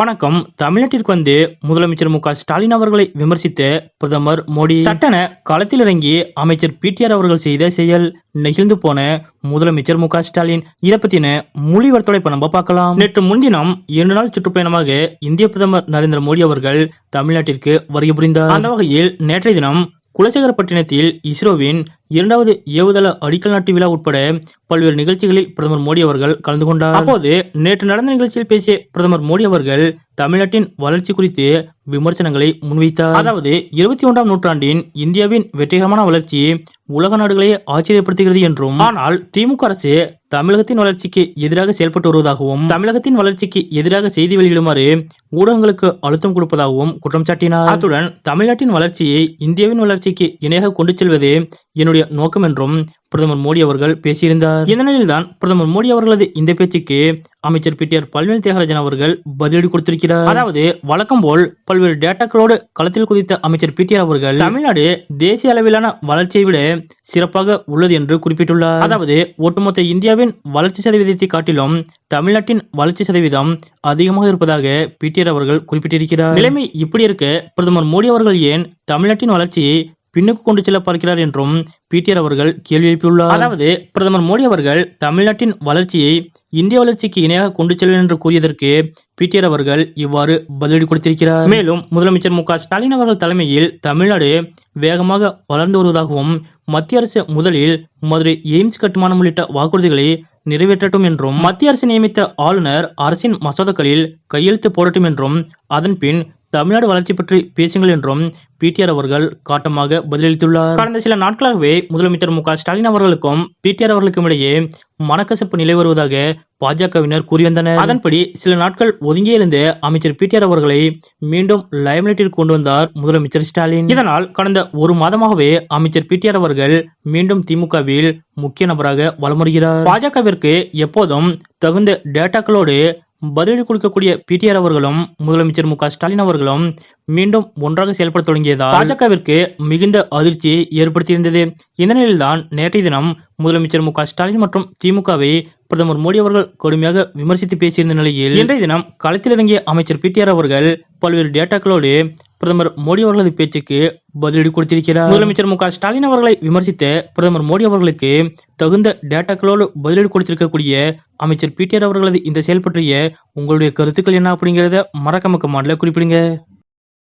வணக்கம். தமிழ்நாட்டிற்கு வந்து முதலமைச்சர் மு ஸ்டாலின் அவர்களை விமர்சித்து பிரதமர் மோடி. சட்டன களத்தில் இறங்கி அமைச்சர் பிடிஆர் அவர்கள் செய்த செயல் நெகிழ்ந்து போன முதலமைச்சர் மு ஸ்டாலின். இதை பத்தின மொழிவர்த்தோட இப்ப நம்ம பார்க்கலாம். நேற்று முன்தினம் இரண்டு நாள் சுற்றுப்பயணமாக இந்திய பிரதமர் நரேந்திர மோடி அவர்கள் தமிழ்நாட்டிற்கு வருகை புரிந்தார். அந்த வகையில் நேற்றைய தினம் குலசேகரப்பட்டினத்தில் இஸ்ரோவின் இரண்டாவது ஏவுதள அடிக்கல் நாட்டு விழா உட்பட பல்வேறு நிகழ்ச்சிகளில் பிரதமர் மோடி அவர்கள் கலந்து கொண்டார். அப்போது நேற்று நடந்த நிகழ்ச்சியில் பேசிய பிரதமர் மோடி அவர்கள் தமிழ்நாட்டின் வளர்ச்சி குறித்து விமர்சனங்களை முன்வைத்தார். அதாவது இருபத்தி ஒன்றாம் நூற்றாண்டின் இந்தியாவின் வெற்றிகரமான வளர்ச்சி உலக நாடுகளை ஆச்சரியப்படுத்துகிறது என்றும் ஆனால் திமுக அரசு தமிழகத்தின் வளர்ச்சிக்கு எதிராக செயல்பட்டு வருவதாகவும் தமிழகத்தின் வளர்ச்சிக்கு எதிராக செய்தி வெளியிடுமாறு ஊடகங்களுக்கு அழுத்தம் கொடுப்பதாகவும் குற்றம் சாட்டினார். அத்துடன் தமிழ்நாட்டின் வளர்ச்சியை இந்தியாவின் வளர்ச்சிக்கு இணையாக கொண்டு செல்வது என்னுடைய நோக்கம் என்றும் பிரதமர் மோடி அவர்கள் பேசியிருந்தார். இந்த நிலையில்தான் பிரதமர் மோடி அவர்களது இந்த பேச்சுக்கு அமைச்சர் P. T. R. Palvel Thiagarajan அவர்கள் பதிலடி கொடுத்திருக்கிறார். அதாவது வழக்கம் போல் பல்வேறு டேட்டாக்களோடு களத்தில் குதித்த அமைச்சர் பி. டி. ஆர். அவர்கள் தமிழ்நாடு தேசிய அளவிலான வளர்ச்சியை விட சிறப்பாக உள்ளது என்று குறிப்பிட்டுள்ளார். அதாவது ஒட்டுமொத்த இந்தியாவின் வளர்ச்சி சதவீதத்தை காட்டிலும் தமிழ்நாட்டின் வளர்ச்சி சதவீதம் அதிகமாக இருப்பதாக பி. டி. ஆர். அவர்கள் குறிப்பிட்டிருக்கிறார். நிலைமை இப்படி இருக்க பிரதமர் மோடி அவர்கள் ஏன் தமிழ்நாட்டின் வளர்ச்சியை பின்னுக்கு கொண்டு செல்ல பார்க்கிறார் என்றும் பிடிஆர் அவர்கள் கேள்வி எழுப்பியுள்ளார். அதாவது பிரதமர் மோடி அவர்கள் தமிழ்நாட்டின் வளர்ச்சியை இந்திய வளர்ச்சிக்கு இணையாக கொண்டு செல்வேன் என்று கூறியதற்கு பிடிஆர் அவர்கள் இவ்வாறு பதிலடி கொடுத்திருக்கிறார். மேலும் முதலமைச்சர் மு ஸ்டாலின் அவர்கள் தலைமையில் தமிழ்நாடு வேகமாக வளர்ந்து வருவதாகவும் மத்திய அரசு முதலில் மதுரை எய்ம்ஸ் கட்டுமானம் உள்ளிட்ட வாக்குறுதிகளை நிறைவேற்றட்டும் என்றும் மத்திய அரசு நியமித்த ஆளுநர் அரசின் மசோதாக்களில் கையெழுத்து போடட்டும் என்றும் அதன் பின் தமிழ்நாடு வளர்ச்சி பற்றி பேசுங்கள் என்றும் பிடிஆர் அவர்கள் காட்டமாக பதிலளித்துள்ளார். கடந்த சில நாட்களாகவே முதலமைச்சர் மு ஸ்டாலின் அவர்களுக்கும் பிடிஆர் அவர்களுக்கும் இடையே மனக்கசப்பு நிலை வருவதாக பாஜகவினர் கூறி வந்தனர் அதன்படி சில நாட்கள் ஒதுங்கி இருந்த அமைச்சர் பிடிஆர் அவர்களை மீண்டும் லைம்லைட்டில் கொண்டு வந்தார் முதலமைச்சர் ஸ்டாலின். இதனால் கடந்த ஒரு மாதமாகவே அமைச்சர் பிடிஆர் அவர்கள் மீண்டும் திமுகவில் முக்கிய நபராக வலம் வருகிறார் பாஜகவிற்கு எப்போதும் தகுந்த டேட்டாக்களோடு பதிலடி கொடுக்கக்கூடிய பிடிஆர் அவர்களும் முதலமைச்சர் மு ஸ்டாலின் அவர்களும் மீண்டும் ஒன்றாக செயல்பட தொடங்கியதால் பாஜகவிற்கு மிகுந்த அதிர்ச்சியை ஏற்படுத்தியிருந்தது. இந்த நிலையில்தான் நேற்றைய தினம் முதலமைச்சர் மு ஸ்டாலின் மற்றும் திமுகவை பிரதமர் மோடி அவர்கள் கடுமையாக விமர்சித்து பேசியிருந்த நிலையில் இன்றைய தினம் களத்தில் இறங்கிய அமைச்சர் பிடிஆர் அவர்கள் பல்வேறு டேட்டாக்களோடு பிரதமர் மோடி அவர்களது பேச்சுக்கு பதிலடி கொடுத்திருக்கிறார். முதலமைச்சர் மு ஸ்டாலின் அவர்களை விமர்சித்த பிரதமர் மோடி அவர்களுக்கு தகுந்த டேட்டாக்களோடு பதிலடி கொடுத்திருக்கக்கூடிய அமைச்சர் பிடிஆர் அவர்களது இந்த செயல் பற்றிய உங்களுடைய கருத்துக்கள் என்ன அப்படிங்கிறத மறக்க மக்க மாடல குறிப்பிடுங்க.